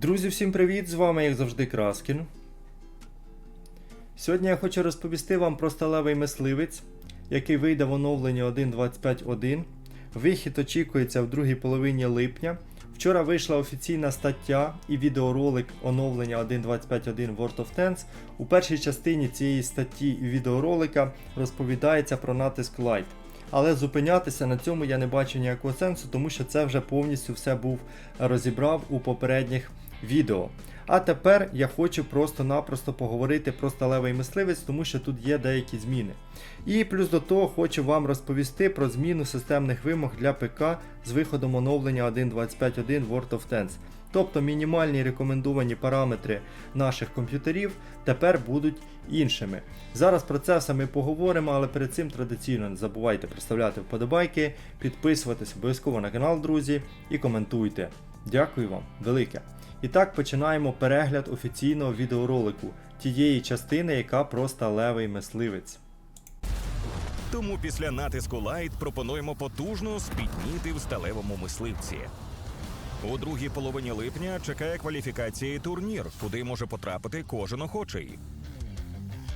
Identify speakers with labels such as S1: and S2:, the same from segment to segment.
S1: Друзі, всім привіт! З вами, як завжди, Краскін. Сьогодні я хочу розповісти вам про сталевий мисливець, який вийде в оновленні 1.25.1. Вихід очікується в другій половині липня. Вчора вийшла офіційна стаття і відеоролик оновлення 1.25.1 World of Tanks. У першій частині цієї статті і відеоролика розповідається про натиск Light. Але зупинятися на цьому я не бачу ніякого сенсу, тому що це вже повністю все був розібрав у попередніх відео. А тепер я хочу просто-напросто поговорити про сталевий мисливець, тому що тут є деякі зміни. І плюс до того хочу вам розповісти про зміну системних вимог для ПК з виходом оновлення 1.25.1 World of Tanks. Тобто мінімальні рекомендовані параметри наших комп'ютерів тепер будуть іншими. Зараз про це все ми поговоримо, але перед цим традиційно не забувайте представляти вподобайки, підписуватись обов'язково на канал, друзі, і коментуйте. Дякую вам, велике. І так починаємо перегляд офіційного відеоролику тієї частини, яка про сталевий мисливець.
S2: Тому після натиску Light пропонуємо потужно спітніти в сталевому мисливці. У другій половині липня чекає кваліфікація і турнір, куди може потрапити кожен охочий.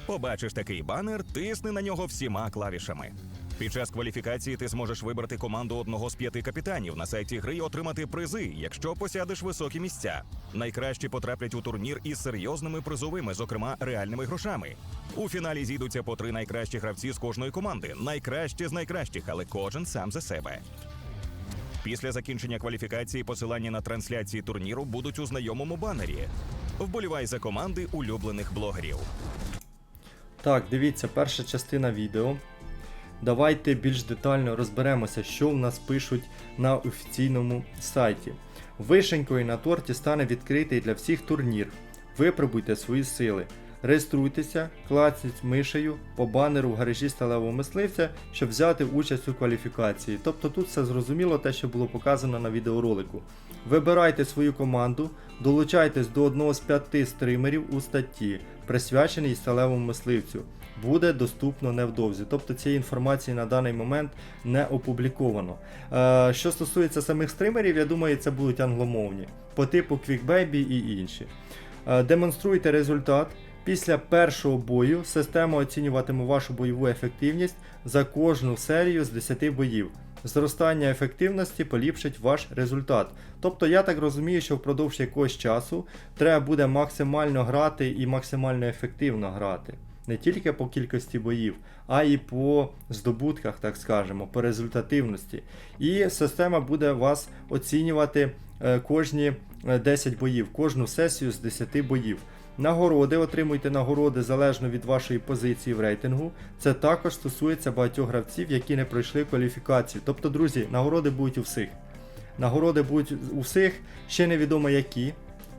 S2: Побачиш такий банер, тисни на нього всіма клавішами. Під час кваліфікації ти зможеш вибрати команду одного з п'яти капітанів на сайті гри і отримати призи, якщо посядеш високі місця. Найкращі потраплять у турнір із серйозними призовими, зокрема реальними грошами. У фіналі зійдуться по три найкращі гравці з кожної команди, найкращі з найкращих, але кожен сам за себе. Після закінчення кваліфікації посилання на трансляції турніру будуть у знайомому банері. Вболівай за команди улюблених блогерів.
S1: Так, дивіться, перша частина відео. Давайте більш детально розберемося, що в нас пишуть на офіційному сайті. Вишенькою на торті стане відкритий для всіх турнір. Випробуйте свої сили. Реєструйтеся, клацніть мишею по банеру в гаражі сталевого мисливця, щоб взяти участь у кваліфікації. Тобто тут все зрозуміло те, що було показано на відеоролику. Вибирайте свою команду, долучайтесь до одного з п'яти стримерів у статті, присвяченій сталевому мисливцю. Буде доступно невдовзі. Тобто цієї інформації на даний момент не опубліковано. Е, що стосується самих стримерів, я думаю, це будуть англомовні, по типу QuickBaby і інші. Е, демонструйте результат. Після першого бою система оцінюватиме вашу бойову ефективність за кожну серію з 10 боїв. Зростання ефективності поліпшить ваш результат. Тобто я так розумію, що впродовж якогось часу треба буде максимально грати і максимально ефективно грати. Не тільки по кількості боїв, а й по здобутках, так скажемо, по результативності. І система буде вас оцінювати е, кожні е, 10 боїв, кожну сесію з 10 боїв. Нагороди, отримуйте нагороди залежно від вашої позиції в рейтингу. Це також стосується багатьох гравців, які не пройшли кваліфікацію. Тобто, друзі, нагороди будуть у всіх. Нагороди будуть у всіх, ще невідомо які.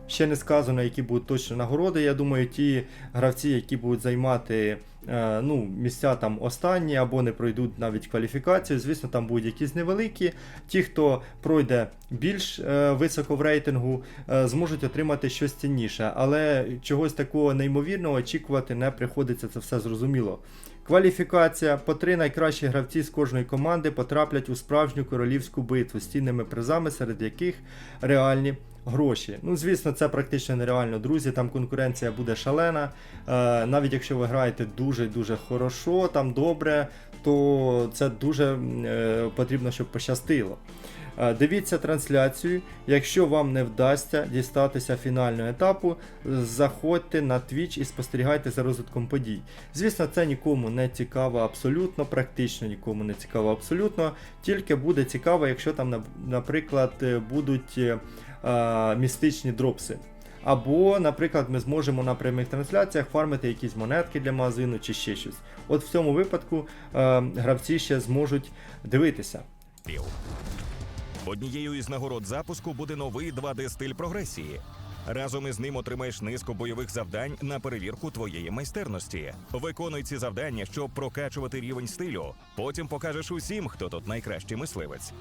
S1: Ще не сказано, які будуть точно нагороди. Я думаю, ті гравці, які будуть займати е, ну, місця там останні або не пройдуть навіть кваліфікацію. Звісно, там будуть якісь невеликі. Ті, хто пройде більш е, високо в рейтингу, е, зможуть отримати щось цінніше. Але чогось такого неймовірного очікувати не приходиться, це все зрозуміло. Кваліфікація. По три найкращі гравці з кожної команди потраплять у справжню королівську битву з цінними призами, серед яких реальні гроші. Ну, звісно, це практично нереально, друзі. Там конкуренція буде шалена. Е, навіть якщо ви граєте дуже-дуже хорошо, там добре, то це дуже е, потрібно, щоб пощастило. Дивіться трансляцію. Якщо вам не вдасться дістатися фінального етапу, заходьте на Twitch і спостерігайте за розвитком подій. Звісно, це нікому не цікаво абсолютно, практично нікому не цікаво абсолютно. Тільки буде цікаво, якщо там, наприклад, е, будуть е, е, містичні дропси. Або, наприклад, ми зможемо на прямих трансляціях фармити якісь монетки для магазину чи ще щось. От в цьому випадку е, гравці ще зможуть дивитися.
S2: Однією із нагород запуску буде новий 2D-стиль прогресії. Разом із ним отримаєш низку бойових завдань на перевірку твоєї майстерності. Виконуй ці завдання, щоб прокачувати рівень стилю. Потім покажеш усім, хто тут найкращий мисливець.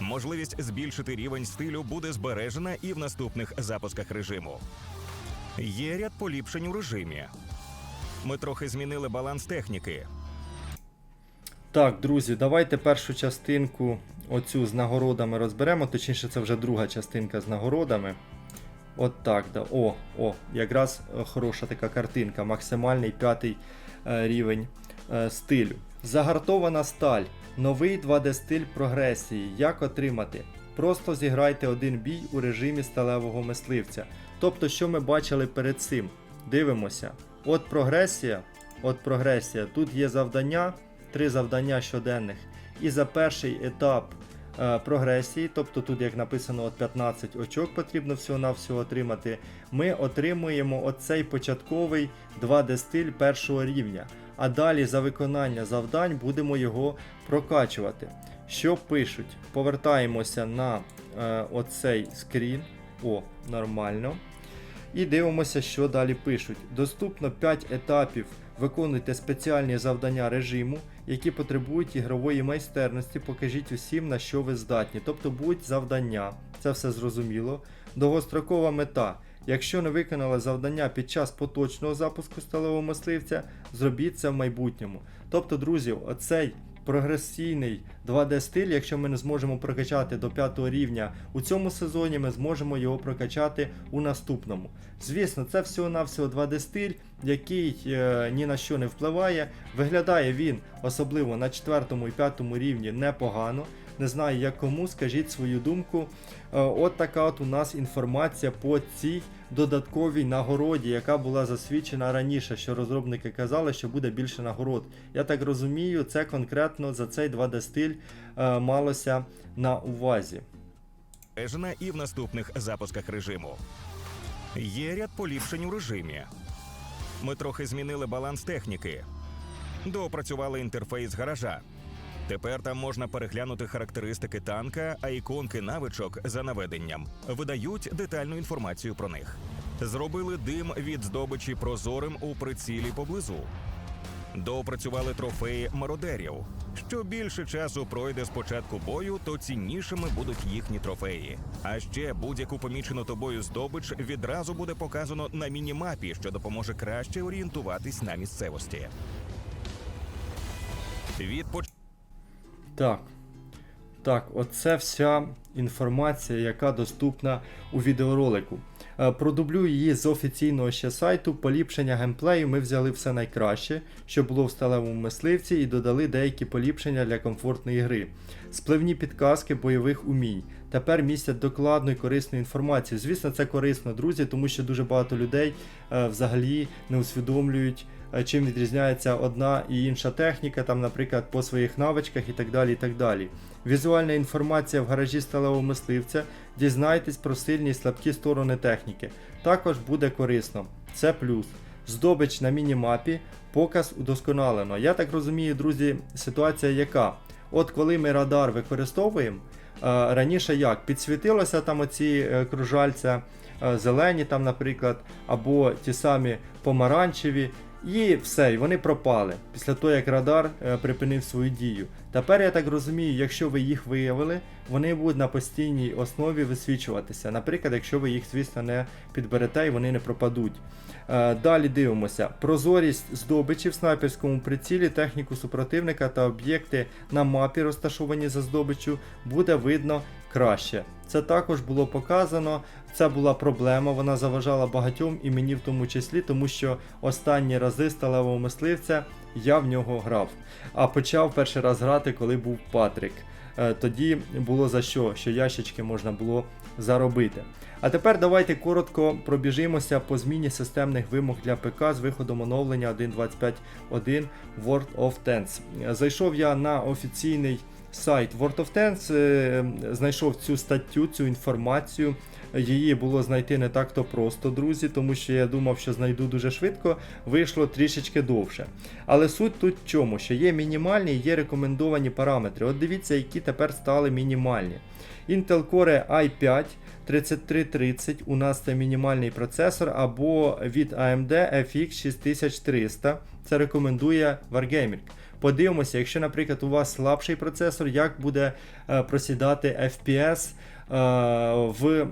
S2: Можливість збільшити рівень стилю буде збережена і в наступних запусках режиму. Є ряд поліпшень у режимі. Ми трохи змінили баланс техніки.
S1: Так, друзі, давайте першу частинку оцю з нагородами розберемо. Точніше, це вже друга частинка з нагородами. От так, да. О, о, якраз е, хороша така картинка, максимальний п'ятий е, рівень е, стилю. Загартована сталь. Новий 2D стиль прогресії. Як отримати? Просто зіграйте один бій у режимі сталевого мисливця. Тобто, що ми бачили перед цим? Дивимося. От прогресія. От прогресія. Тут є завдання, три завдання щоденних. І за перший етап е, прогресії, тобто тут, як написано, от 15 очок потрібно всього-навсього отримати. Ми отримуємо оцей початковий 2D стиль першого рівня. А далі за виконання завдань будемо його прокачувати. Що пишуть? Повертаємося на е, оцей скрін. О, нормально. І дивимося, що далі пишуть. Доступно 5 етапів. Виконуйте спеціальні завдання режиму, які потребують ігрової майстерності. Покажіть усім, на що ви здатні. Тобто будуть завдання, це все зрозуміло. Довгострокова мета. Якщо не виконали завдання під час поточного запуску сталевого мисливця, зробіть це в майбутньому. Тобто, друзі, оцей прогресійний 2D стиль, якщо ми не зможемо прокачати до 5 рівня у цьому сезоні, ми зможемо його прокачати у наступному. Звісно, це всього-навсього 2D стиль, який е, ні на що не впливає. Виглядає він, особливо на 4 і 5 рівні, непогано. Не знаю, як кому, скажіть свою думку. Е, От така от у нас інформація по цій додатковій нагороді, яка була засвідчена раніше, що розробники казали, що буде більше нагород. Я так розумію, це конкретно за цей 2D стиль е, малося на увазі.
S2: І в наступних запусках режиму. Є ряд поліпшень у режимі. Ми трохи змінили баланс техніки. Доопрацювали інтерфейс гаража. Тепер там можна переглянути характеристики танка, а іконки навичок за наведенням видають детальну інформацію про них. Зробили дим від здобичі прозорим у прицілі поблизу. Доопрацювали трофеї мародерів. Що більше часу пройде з початку бою, то ціннішими будуть їхні трофеї. А ще будь-яку помічену тобою здобич відразу буде показано на мінімапі, що допоможе краще орієнтуватись на місцевості. Від поч-
S1: Так. Так, оце вся інформація, яка доступна у відеоролику. Е, Продублю її з офіційного ще сайту. Поліпшення геймплею ми взяли все найкраще, що було в сталевому мисливці, і додали деякі поліпшення для комфортної гри. Спливні підказки бойових умінь. Тепер містять докладну і корисну інформацію. Звісно, це корисно, друзі, тому що дуже багато людей е, взагалі не усвідомлюють, е, чим відрізняється одна і інша техніка, там, наприклад, по своїх навичках і так далі. і так далі. Візуальна інформація в гаражі сталевого мисливця. Дізнайтесь про сильні і слабкі сторони техніки. Також буде корисно. Це плюс. Здобич на мінімапі, показ удосконалено. Я так розумію, друзі, ситуація яка? От коли ми радар використовуємо, раніше як? Підсвітилося там оці е, кружальця е, зелені, там, наприклад, або ті самі помаранчеві, і все, і вони пропали після того, як радар е, припинив свою дію. Тепер я так розумію, якщо ви їх виявили, вони будуть на постійній основі висвічуватися. Наприклад, якщо ви їх, звісно, не підберете і вони не пропадуть. Е, Далі дивимося: прозорість здобичі в снайперському прицілі, техніку супротивника та об'єкти на мапі, розташовані за здобиччю, буде видно краще. Це також було показано. Це була проблема, вона заважала багатьом і мені в тому числі, тому що останні рази сталевого мисливця я в нього грав. А почав перший раз грати, коли був Патрік. Е, Тоді було за що, що ящички можна було заробити. А тепер давайте коротко пробіжимося по зміні системних вимог для ПК з виходом оновлення 1.25.1 World of Tanks. Зайшов я на офіційний сайт World of Tanks, е, знайшов цю статтю, цю інформацію. Її було знайти не так то просто, друзі, тому що я думав, що знайду дуже швидко, вийшло трішечки довше. Але суть тут в чому, що є мінімальні є рекомендовані параметри. От дивіться, які тепер стали мінімальні. Intel Core i5 3330 у нас це мінімальний процесор, або від AMD FX 6300. Це рекомендує Wargaming. Подивимося, якщо, наприклад, у вас слабший процесор, як буде е, просідати FPS е, в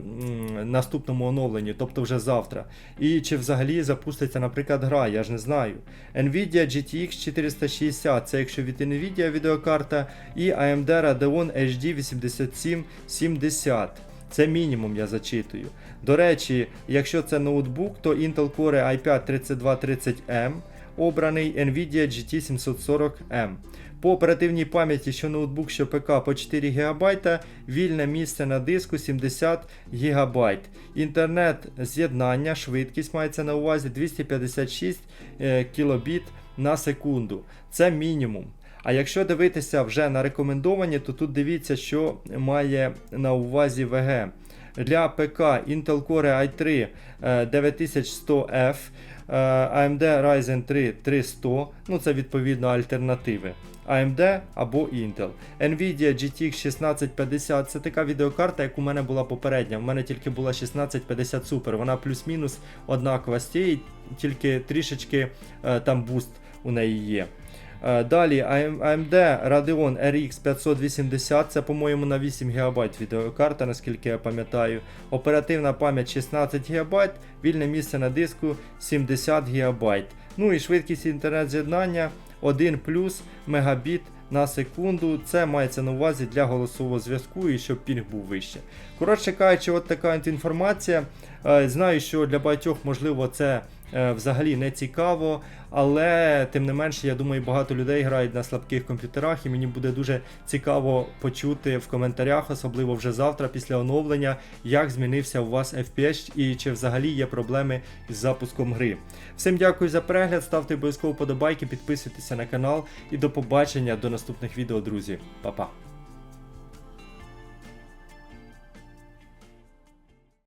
S1: наступному оновленні, тобто вже завтра. І чи взагалі запуститься, наприклад, гра, я ж не знаю. Nvidia GTX 460, це якщо від Nvidia відеокарта, і AMD Radeon HD 8770. Це мінімум я зачитую. До речі, якщо це ноутбук, то Intel Core i5-3230M обраний Nvidia GT 740M. По оперативній пам'яті, що ноутбук, що ПК по 4 ГБ, вільне місце на диску 70 ГБ. Інтернет з'єднання, швидкість мається на увазі 256 е, кбіт на секунду. Це мінімум. А якщо дивитися вже на рекомендовані, то тут дивіться, що має на увазі ВГ. Для ПК Intel Core i3 е, 9100F, е, AMD Ryzen 3 3100, ну це відповідно альтернативи. AMD або Intel. Nvidia GTX 1650 це така відеокарта, як у мене була попередня. У мене тільки була 1650 Super. Вона плюс-мінус однакова з тільки трішечки е, там буст у неї є. Е, Далі AMD Radeon RX 580, це, по-моєму, на 8 ГБ відеокарта, наскільки я пам'ятаю. Оперативна пам'ять 16 ГБ, вільне місце на диску 70 ГБ. Ну і швидкість інтернет-з'єднання 1 плюс мегабіт на секунду. Це мається на увазі для голосового зв'язку і щоб пінг був вище. Коротше кажучи, от така інформація. Е, Знаю, що для багатьох, можливо, це взагалі не цікаво, але тим не менше, я думаю, багато людей грають на слабких комп'ютерах, і мені буде дуже цікаво почути в коментарях, особливо вже завтра, після оновлення, як змінився у вас FPS і чи взагалі є проблеми із запуском гри. Всім дякую за перегляд, ставте обов'язково подобайки, підписуйтеся на канал і до побачення до наступних відео, друзі. Па-па!